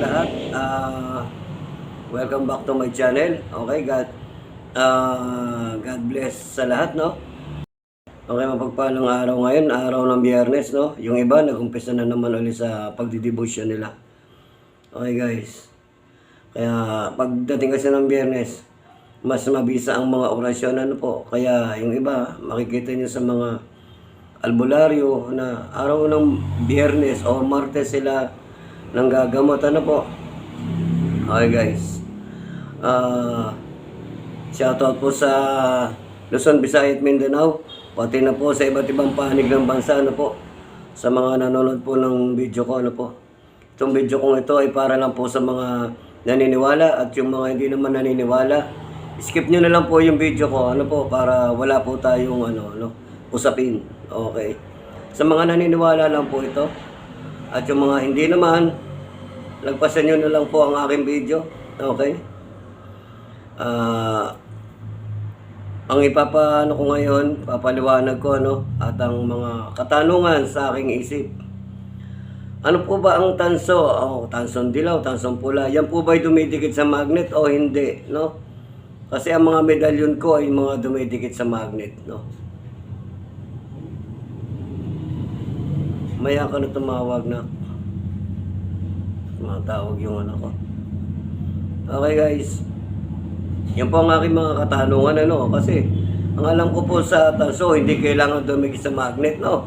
ating lahat. Ah, welcome back to my channel. Okay, God. ah, God bless sa lahat, no? Okay, mapagpalang araw ngayon, araw ng biyernes, no? Yung iba, nag-umpisa na naman ulit sa pagdidibusyon nila. Okay, guys. Kaya, pagdating kasi ng biyernes, mas mabisa ang mga orasyon, ano po. Kaya, yung iba, makikita nyo sa mga albularyo na araw ng biyernes o martes sila nang gagamot. Ano po? Okay, guys. Ah... Shoutout po sa Luzon, Visayas Mindanao. Pati na po sa iba't ibang panig ng bansa ano po. Sa mga nanonood po ng video ko ano po. Itong video kong ito ay para lang po sa mga naniniwala at yung mga hindi naman naniniwala. Skip nyo na lang po yung video ko ano po para wala po tayong ano, ano usapin. Okay. Sa mga naniniwala lang po ito. At yung mga hindi naman, lagpasan nyo na lang po ang aking video. Okay. Ah, ang ipapaano ko ngayon, papaliwanag ko ano, at ang mga katanungan sa aking isip. Ano po ba ang tanso? Oh, tansong dilaw, tansong pula. Yan po ba ay dumidikit sa magnet o hindi, no? Kasi ang mga medalyon ko ay mga dumidikit sa magnet, no? Maya ka na tumawag na. Matawag yung ano ko. Okay guys. Yan po ang aking mga katanungan ano kasi ang alam ko po sa tanso hindi kailangan dumikit sa magnet no.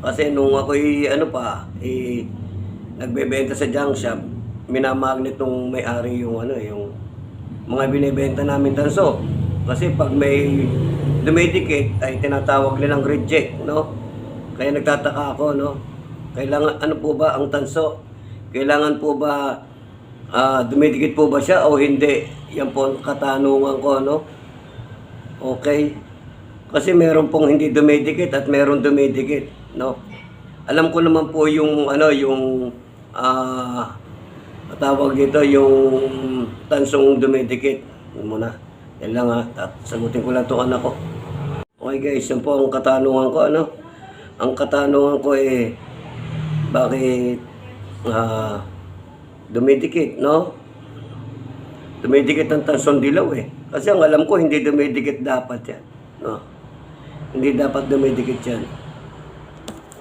Kasi nung ako ano pa eh nagbebenta sa junk shop, minamagnet nung may-ari yung ano yung mga binebenta namin tanso. Kasi pag may dumidikit ay tinatawag nilang reject no. Kaya nagtataka ako no. Kailangan ano po ba ang tanso? Kailangan po ba Ah, dumidikit po ba siya o hindi? Yan po ang katanungan ko, no? Okay. Kasi meron pong hindi dumidikit at meron dumidikit, no? Alam ko naman po yung, ano, yung, ah, tawag dito, yung tansong dumidikit. Yan muna. Yan lang ha. Sagutin ko lang itong anak ko. Okay guys, yan po ang katanungan ko, ano? Ang katanungan ko eh, bakit, ah, dumidikit, no? Dumidikit ang tansong dilaw eh. Kasi ang alam ko, hindi dumidikit dapat yan. No? Hindi dapat dumidikit yan.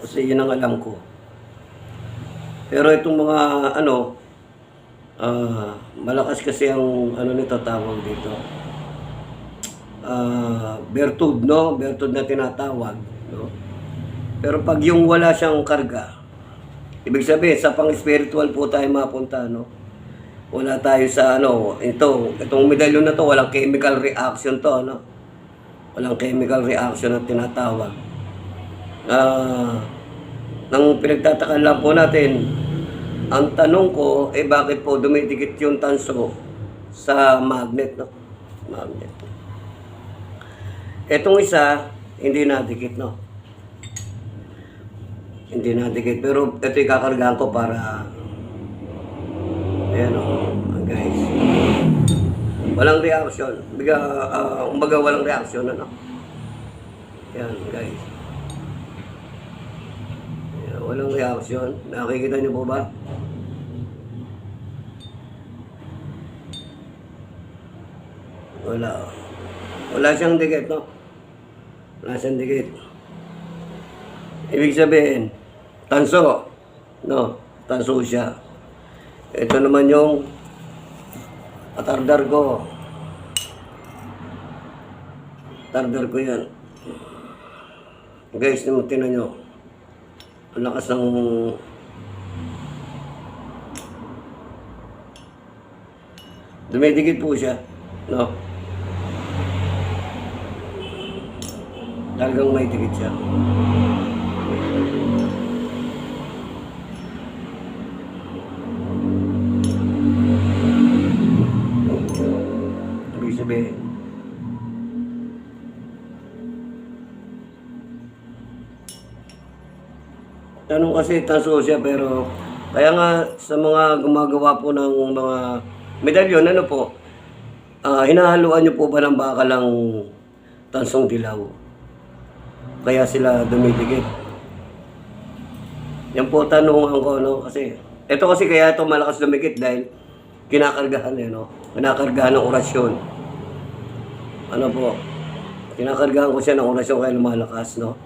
Kasi yun ang alam ko. Pero itong mga ano, ah, malakas kasi ang ano nito tawag dito. Ah, bertud, no? Bertud na tinatawag, no? Pero pag yung wala siyang karga, Ibig sabihin, sa pang-spiritual po tayo mapunta, no? Wala tayo sa, ano, ito, itong medalyon na to, walang chemical reaction to, no? Walang chemical reaction na tinatawag. Ah, nang pinagtatakan lang po natin, ang tanong ko, eh bakit po dumidikit yung tanso sa magnet, no? Magnet. Etong isa, hindi nadikit, no? Hindi na dikit. Pero ito yung ko para... Ayan o, guys. Walang reaction. Biga, uh, umbaga walang reaction, ano? Ayan, guys. Ayan, walang reaction. Nakikita niyo po ba? Wala. Wala siyang dikit, no? Wala siyang dikit. Ibig sabihin, tanso. No, tanso siya. Ito naman yung atardar ko. Atardar ko yan. Guys, tinan nyo. Ang lakas ng... Dumidikit po siya. No? Talagang may dikit siya. Tanong kasi taso siya pero kaya nga sa mga gumagawa po ng mga medalyon, ano po, ah hinahaluan niyo po ba ng bakalang tansong dilaw? Kaya sila dumidikit. Yan po tanungan ko, no? Kasi, ito kasi kaya ito malakas dumikit dahil kinakargahan eh, no? Kinakargahan ng orasyon. Ano po? Kinakargahan ko siya ng orasyon kaya lumalakas, no?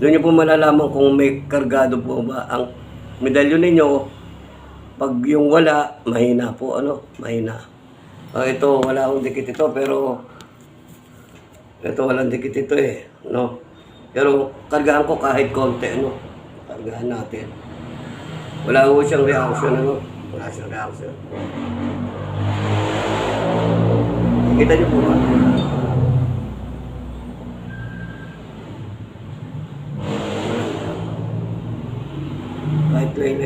Doon niyo po malalaman kung may kargado po ba ang medalyon ninyo. Pag yung wala, mahina po, ano? Mahina. Ah, ito, wala akong dikit ito, pero ito, walang dikit ito eh, no? Pero kargahan ko kahit konti, ano? Kargahan natin. Wala ko siyang reaction, ano? Wala siyang reaction. Kita niyo po ba?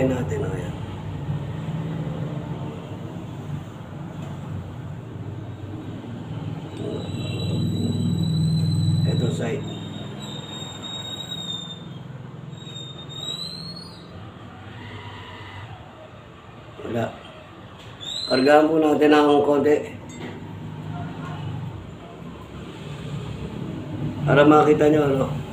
Play natin, o yan. Ito side. Wala. Kargahan po natin ng konti. Para makita nyo ano.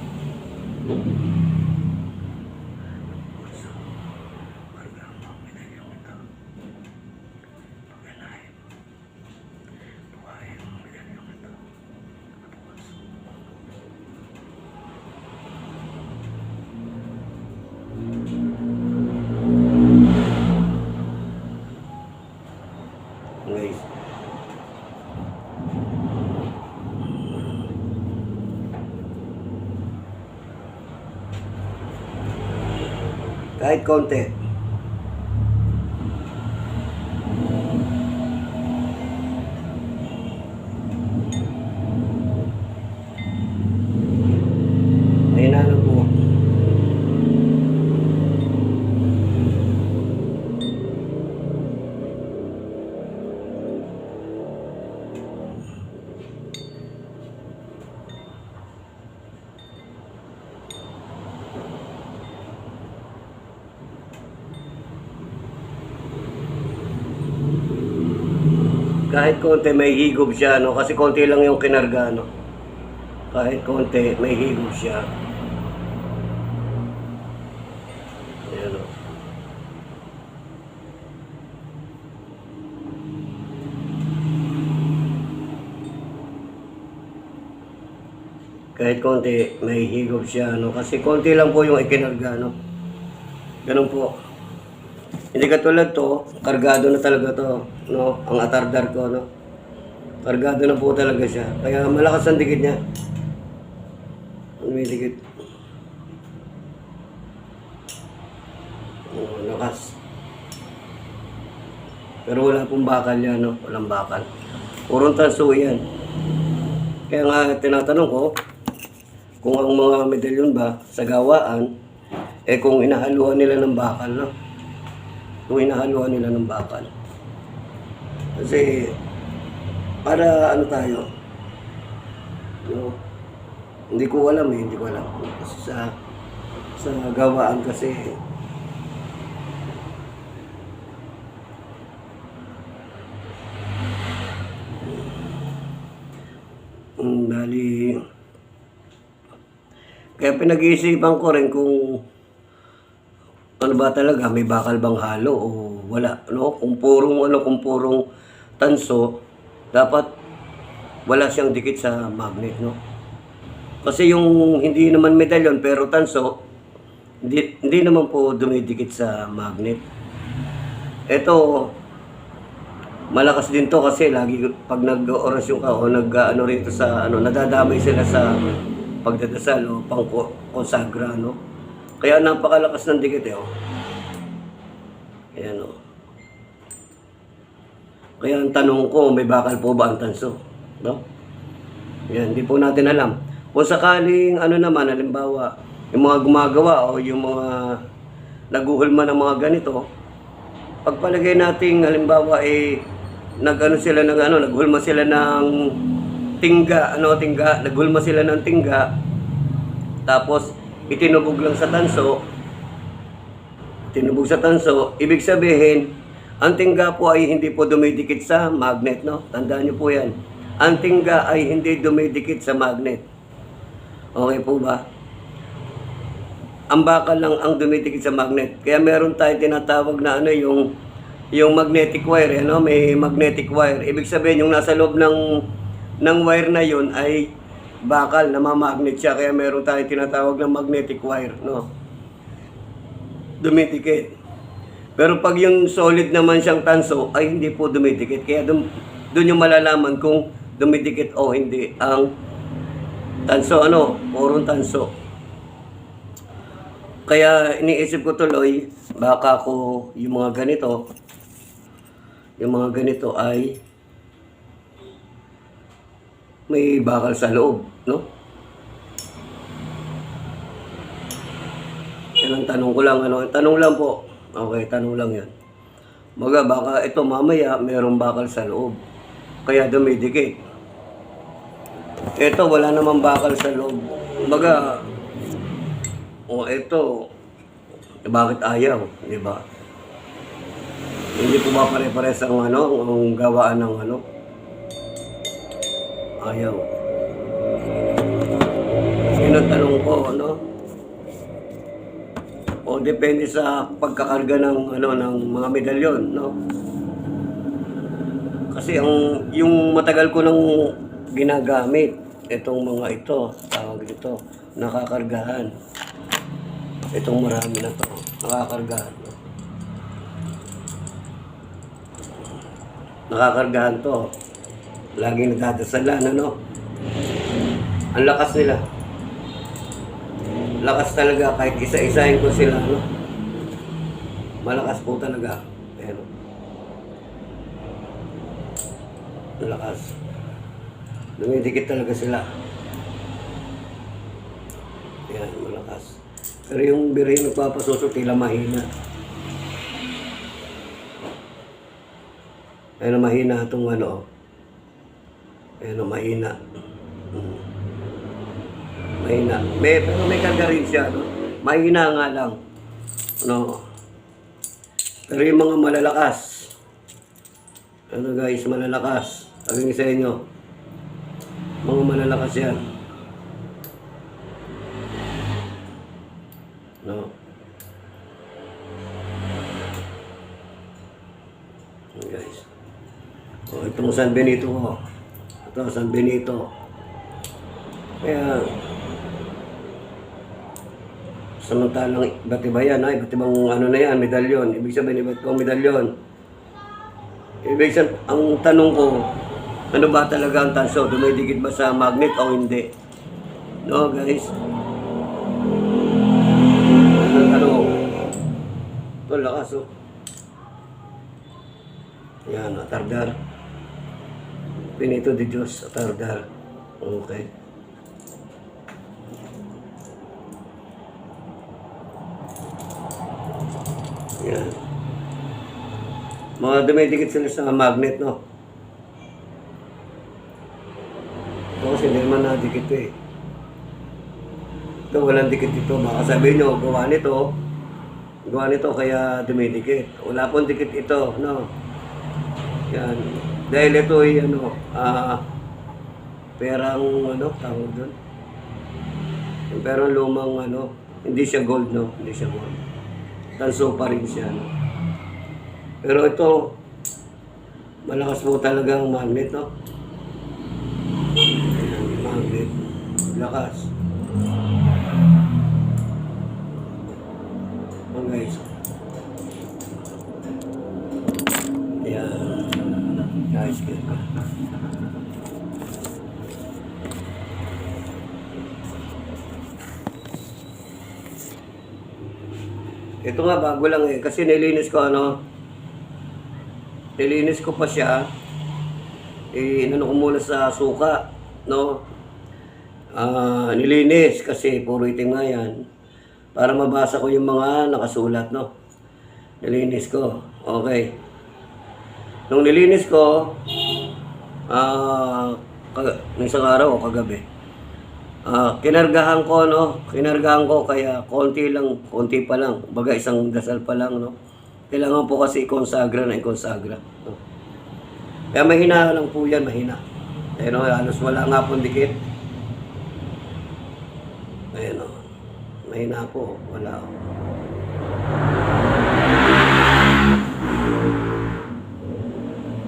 Guys. Kahit Kahit konti may higop siya, no? Kasi konti lang yung kinarga, no? Kahit konti may higop siya. Ayan, no? Kahit konti may higop siya, no? Kasi konti lang po yung ikinarga, no? Ganun po. Hindi katulad to, kargado na talaga to, no? Ang atardar ko, no? Kargado na po talaga siya. Kaya malakas ang dikit niya. May dikit. Oh, lakas. Pero wala pong bakal yan, no? Walang bakal. Purong tanso yan. Kaya nga tinatanong ko, kung ang mga medalyon ba sa gawaan, eh kung inahaluan nila ng bakal, no? Kung inahaluan nila ng bakal. Kasi, para ano tayo, no, hindi ko alam eh, hindi ko alam. Kasi sa, sa gawaan kasi, um, bali, kaya pinag-iisipan ko rin kung ba talaga, may bakal bang halo o wala, no? Kung purong ano, kung purong tanso, dapat wala siyang dikit sa magnet, no? Kasi yung hindi naman medalyon pero tanso, hindi, hindi naman po dumidikit sa magnet. Ito, malakas din to kasi lagi pag nag-orasyon ka o nag-ano rito sa ano, nadadamay sila sa pagdadasal o pang konsagra, no? Kaya napakalakas ng dikit eh, oh. Ayan, oh. Kaya ang tanong ko, may bakal po ba ang tanso? No? Yan, hindi po natin alam. Kung sakaling, ano naman, halimbawa, yung mga gumagawa o yung mga naguhulma ng mga ganito, pagpalagay natin, halimbawa, eh, nag-ano sila ng ano, naghulma sila ng tingga, ano, tingga, naghulma sila ng tingga, tapos, itinubog lang sa tanso, tinubog sa tanso, ibig sabihin, ang tingga po ay hindi po dumidikit sa magnet, no? Tandaan niyo po yan. Ang tingga ay hindi dumidikit sa magnet. Okay po ba? ang bakal lang ang dumitikit sa magnet. Kaya meron tayong tinatawag na ano yung yung magnetic wire, ano, may magnetic wire. Ibig sabihin yung nasa loob ng ng wire na yun ay bakal na mamagnet siya kaya meron tayong tinatawag na magnetic wire, no. Dumitikit. Pero pag yung solid naman siyang tanso ay hindi po dumidikit. Kaya dun, dun yung malalaman kung dumidikit o hindi ang tanso ano, purong tanso. Kaya iniisip ko tuloy, baka ko yung mga ganito, yung mga ganito ay may bakal sa loob, no? Yan ang tanong ko lang, ano? Tanong lang po. Okay, tanong lang yan. Maga, baka ito mamaya mayroong bakal sa loob. Kaya dumidikit. Ito, wala namang bakal sa loob. Maga, o ito, eh, bakit ayaw, di ba? Hindi po ba pare-pares ang ano, ang gawaan ng ano? Ayaw. Yun ang tanong ko, ano? O depende sa pagkakarga ng ano ng mga medalyon, no? Kasi ang yung matagal ko nang ginagamit itong mga ito, tawag dito, nakakargahan. Itong marami na to, nakakargahan. Nakakargahan to. Laging nagdadasalan, ano? Ang lakas nila. Lakas talaga kahit isa-isahin ko sila no? malakas po talaga pero malakas. Dumidikit talaga sila. Yan malakas. Pero yung biri nagpapasusot tila mahina. Ayun mahina itong ano ayun mahina Hmm. Mahina. May, pero may karga rin siya. No? Mahina nga lang. No? Pero yung mga malalakas. Ano guys, malalakas. Sabi sa inyo. Mga malalakas yan. No? Guys. O, itong San Benito ko. Ito, San Benito. Kaya, samantalang iba't iba yan, ay, iba't ibang ano na yan, medalyon. Ibig sabihin, iba't ibang medalyon. Ibig sabihin, ang tanong ko, ano ba talaga ang tanso? Dumidikit ba sa magnet o hindi? No, guys? Ano tanong? Ito, lakas, oh. Yan, atardar. Pinito de Diyos, atardar. Okay. Yan. Mga dumidikit sila sa magnet, no? Ito kasi hindi naman nadikit eh. Ito, walang dikit ito. Baka sabihin nyo, gawa nito. Gawa nito kaya dumidikit. Wala pong dikit ito, no? Yan. Dahil ito ay ano, ah, perang ano, tawag doon. Yung perang lumang ano, hindi siya gold, no? Hindi siya gold tanso pa rin siya. No? Pero ito, malakas po talaga ang magnet, no? Magnet. Lakas. Ito nga, bago lang eh. Kasi nilinis ko ano, nilinis ko pa siya. Eh, inano ko muna sa suka, no? Ah, nilinis kasi puro itim nga yan. Para mabasa ko yung mga nakasulat, no? Nilinis ko. Okay. Nung nilinis ko, ah, nung isang araw o kagabi, Ah, kinargahan ko no, kinargahan ko kaya konti lang, konti pa lang, baga isang dasal pa lang no. Kailangan po kasi ikonsagra na ikonsagra. No? Kaya mahina lang po yan, mahina. Ayun no, halos wala nga pong dikit. Ayun no. Mahina po. Wala.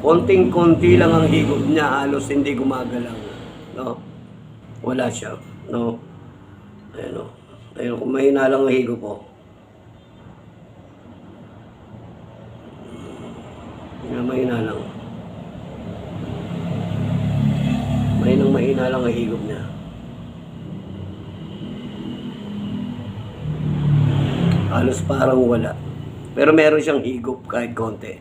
Konting-konti lang ang higop niya, halos hindi gumagalaw. No? Wala siya. No? Ayun o. Ayun, kung lang ang higop po. Yan, mahina lang. Mahinang mahina lang ang higop niya. Halos parang wala. Pero meron siyang higop kahit konti.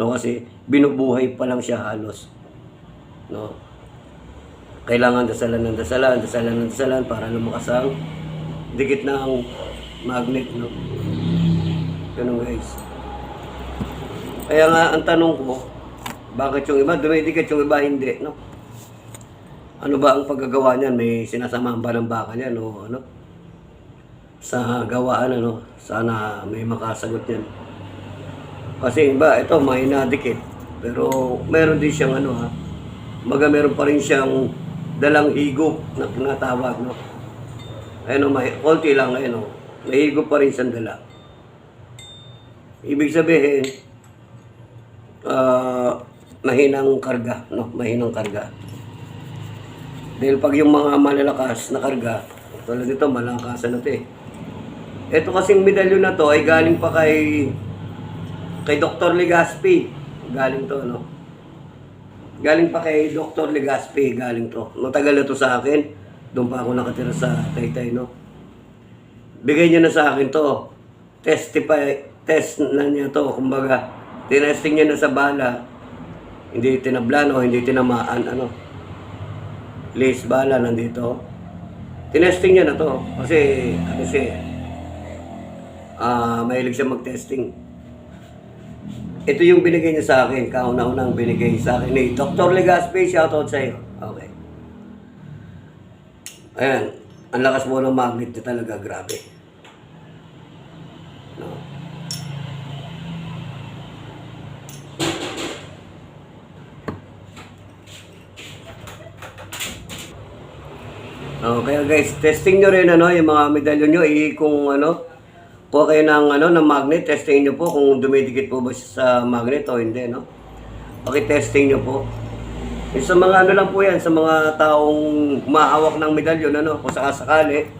No, kasi binubuhay pa lang siya halos. No. Kailangan dasalan ng dasalan, dasalan ng dasalan para lumakas ang dikit na ang magnet, no. Ganun guys. Kaya nga ang tanong ko, bakit yung iba dumidikit, yung iba hindi, no? Ano ba ang paggagawa niyan? May sinasamahan ba ng baka niyan o ano? Sa gawaan ano? Sana may makasagot niyan. Kasi iba, ito may nadikit. Pero meron din siyang ano ha. Maga meron pa rin siyang dalang higop na tinatawag, no? Ayun o, may, konti lang, ayun o. May higop pa rin siyang dala. Ibig sabihin, ah, mahinang karga, no? Mahinang karga. Dahil pag yung mga malalakas na karga, tulad nito, malakasan na ito eh. Ito kasing medalyon na to ay galing pa kay kay Dr. Legaspi. Galing to, no? Galing pa kay Dr. Legaspi, galing to. Matagal na to sa akin. Doon pa ako nakatira sa Taytay, no? Bigay niya na sa akin to. Testify, test na niya to. Kumbaga, tinesting niya na sa bala. Hindi tinablan o hindi tinamaan, ano. Liz bala nandito. Tinesting niya na to. Kasi, ano siya eh, ah mahilig siya mag-testing. Ito yung binigay niya sa akin, kauna-unang binigay sa akin ni Dr. Legaspi, shoutout sa iyo. Okay. Ayan, ang lakas mo ng magnet niya talaga, grabe. No. Oh, kaya guys, testing nyo rin ano, yung mga medalyon nyo, i kung ano, kuha kayo ng, ano, ng magnet, testing nyo po kung dumidikit po ba siya sa magnet o hindi, no? Paki-testing nyo po. Yung sa mga ano lang po yan, sa mga taong maawak ng medalyon, ano, kung sakasakali,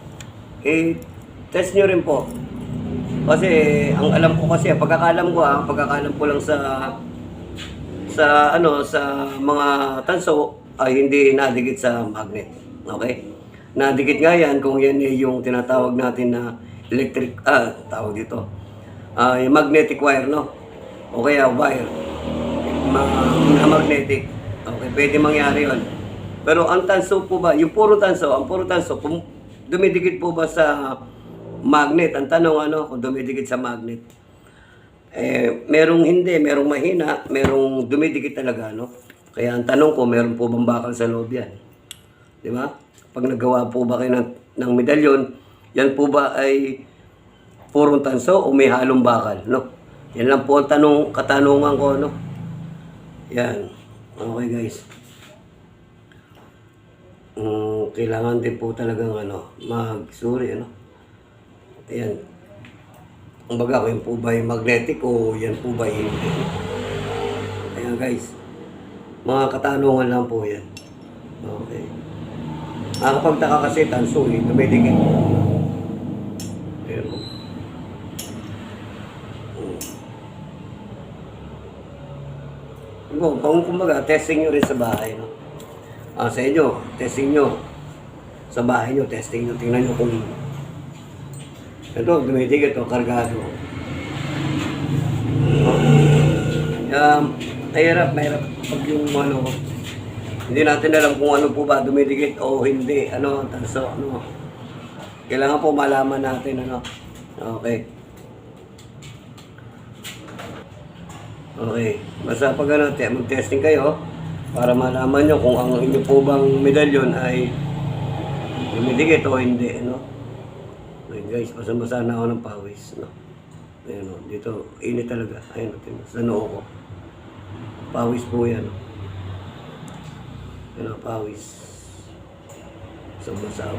eh, test nyo rin po. Kasi, ang alam ko kasi, pagkakalam ko, ah, ang pagkakalam ko lang sa, sa, ano, sa mga tanso, ay hindi nadikit sa magnet. Okay? Nadikit nga yan kung yan eh yung tinatawag natin na electric, ah, tawag dito, yung magnetic wire, no? O kaya wire, ma na magnetic. Okay, pwede mangyari yon. Pero ang tanso po ba, yung puro tanso, ang puro tanso, kung dumidikit po ba sa magnet? Ang tanong ano, kung dumidikit sa magnet. Eh, merong hindi, merong mahina, merong dumidikit talaga, no? Kaya ang tanong ko, meron po bang bakal sa loob yan? Di ba? Pag nagawa po ba kayo ng, ng medalyon, yan po ba ay purong tanso o may halong bakal, no? Yan lang po ang tanong, katanungan ko, no? Yan. Okay, guys. Mm, kailangan din po talagang ano, mag-sorry, ano? Ayan. Ang baga, yan po ba magnetic o yan po ba hindi. Ayan, guys. Mga katanungan lang po yan. Okay. Nakakapagtaka kasi tanso eh, dumidikit. Pero, Kung, kung kumbaga, testing nyo rin sa bahay, no? Ah, sa inyo, testing nyo. Sa bahay nyo, testing nyo. Tingnan nyo kung ito, dumidikit o kargado. Um, mahirap, mahirap pag yung ano, hindi natin alam kung ano po ba dumidikit o hindi, ano, tanso, ano. Kailangan po malaman natin, ano. Okay. Okay. Basta pag ano, te- mag-testing kayo para malaman nyo kung ang inyo po bang medalyon ay dumidikit o hindi, ano. Okay guys, basa-basa na ako ng pawis, no. Ayan o, dito, init talaga. Ayun, tingnan, sa noo ko. Pawis po yan. no? Yan ang pawis. Sa basaw.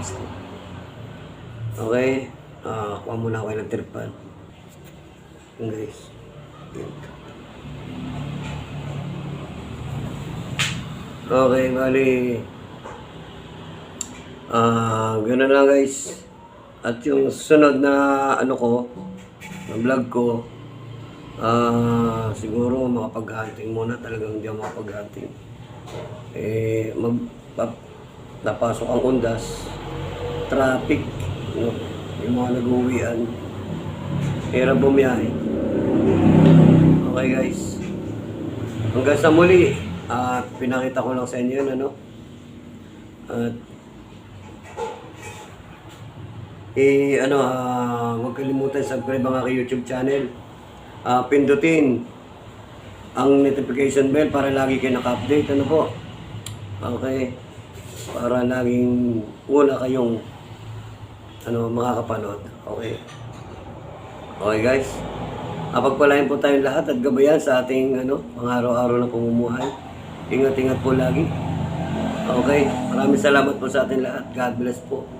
ayos ko. Okay. Ah, kuha muna ako. Yun guys. Okay, bali. Ah, gano'n lang guys. At yung sunod na ano ko, na vlog ko, ah, siguro makapag-hunting muna talagang hindi ako makapag-hunting. Eh, mag, pap, napasok ang undas, traffic, no? Yung mga nag-uwian, hirap bumiyahe. Okay guys, hanggang sa muli, at pinakita ko lang sa inyo yun, ano? At eh, ano, ah, huwag kalimutan subscribe ang aking YouTube channel. Ah, pindutin ang notification bell para lagi kayo naka-update. Ano po? Okay. Para laging una kayong ano, makakapanood. Okay. Okay guys. Ah, pagpalain po tayong lahat at gabayan sa ating ano, mga araw-araw na pamumuhay. Ingat-ingat po lagi. Okay. Maraming salamat po sa ating lahat. God bless po.